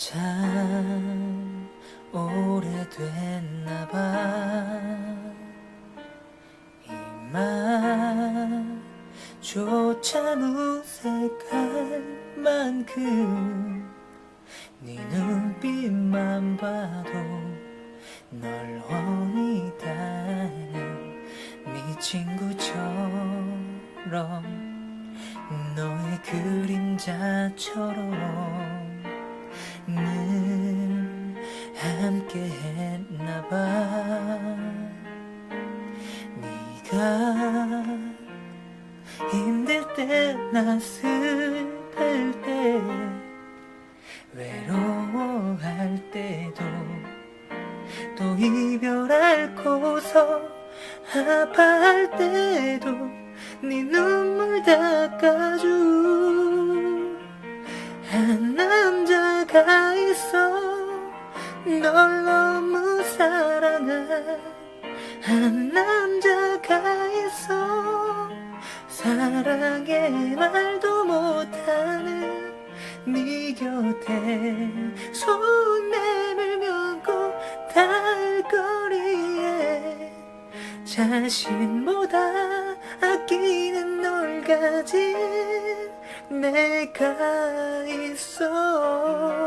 참 오래됐나 봐. 이마조차 무색할 만큼 네 눈빛만 봐도 널 원이다는 네 친구처럼 너의 그림자처럼 했나봐. 네가 힘들 때 나 슬플 때 외로워할 때도 또 이별할 고서 아파할 때도 네 눈물 닦아줘. 한 남자가 있어 널 너무 한한 남자가 있어 사랑의 말도 못하는 네 곁에 손 내밀면 꼭달거리에 자신보다 아끼는 널 가진 내가 있어